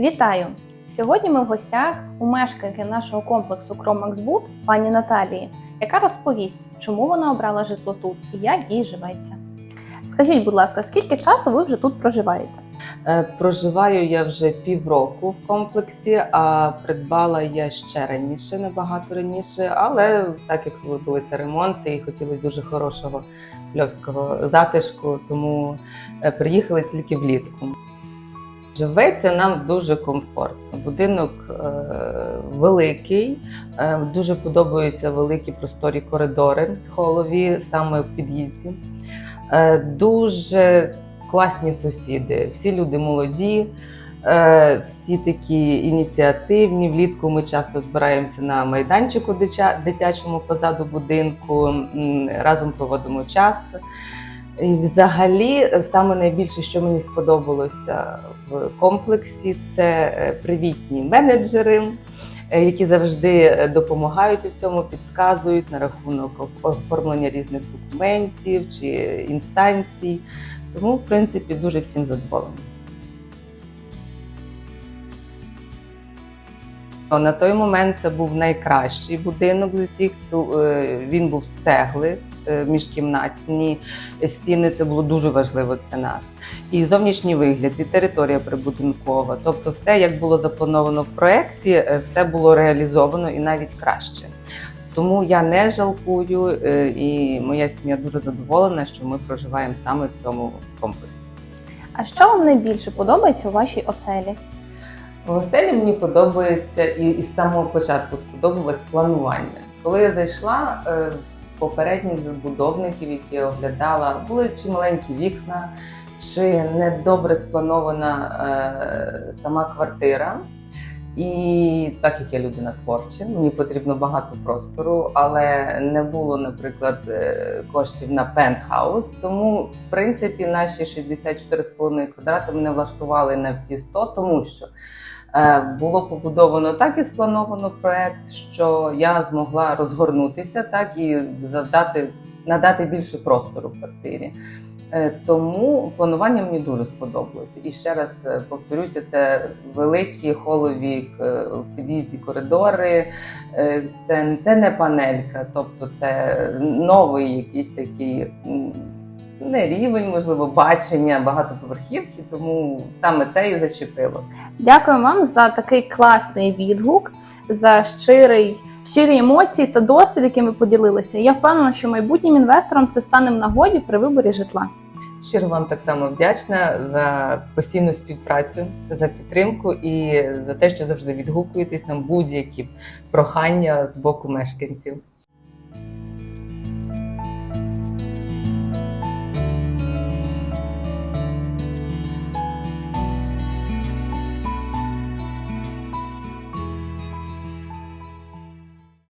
Вітаю! Сьогодні ми в гостях у мешканки нашого комплексу Кромаксбуд пані Наталії, яка розповість, чому вона обрала житло тут і як їй живеться. Скажіть, будь ласка, скільки часу ви вже тут проживаєте? Е, Проживаю я вже півроку в комплексі, а придбала я ще раніше, набагато раніше, але так як робилися ремонти і хотілося дуже хорошого льовського затишку, тому е, приїхали тільки влітку. Живеться нам дуже комфортно. Будинок е, великий, е, дуже подобаються великі просторі коридори холові саме в під'їзді. Е, дуже класні сусіди, всі люди молоді, всі такі ініціативні. Влітку ми часто збираємося на майданчику дитячому позаду будинку, разом проводимо час. І взагалі, е, саме найбільше, що мені сподобалося в комплексі, це е, привітні менеджери, е, які завжди допомагають у всьому, підказують на рахунок оформлення різних документів чи інстанцій. Тому, в принципі, дуже всім задоволена. На той момент це був найкращий будинок з усіх. Е, Він був з цегли е, міжкімнатні стіни. Це було дуже важливо для нас. І зовнішній вигляд, і територія прибудинкова. Тобто, все як було заплановано в проєкті, е, все було реалізовано і навіть краще. Тому я не жалкую, і моя сім'я дуже задоволена, що ми проживаємо саме в цьому комплексі. А що вам найбільше подобається у вашій оселі? В мені подобається і, і з самого початку сподобалось планування. Коли я зайшла, е, попередніх забудовників, які я оглядала, були чи маленькі вікна, чи недобре спланована е, сама квартира. І так як я людина творча, мені потрібно багато простору, але не було, наприклад, е, коштів на пентхаус. Тому, в принципі, наші 64,5 квадрати мене влаштували на всі 100, тому що е, було побудовано так і сплановано проект, що я змогла розгорнутися, так і завдати надати більше простору в квартирі. Е, Тому планування мені дуже сподобалося. І ще раз е, повторюся, це великі холові е, в під'їзді коридори. Це, це не панелька, тобто це новий якийсь такий не рівень, можливо, бачення багатоповерхівки, тому саме це і зачепило. Дякую вам за такий класний відгук, за щирий, щирі емоції та досвід, яким ви поділилися. Я впевнена, що майбутнім інвесторам це стане в нагоді при виборі житла. Щиро вам так само вдячна за постійну співпрацю, за підтримку і за те, що завжди відгукуєтесь на будь-які прохання з боку мешканців.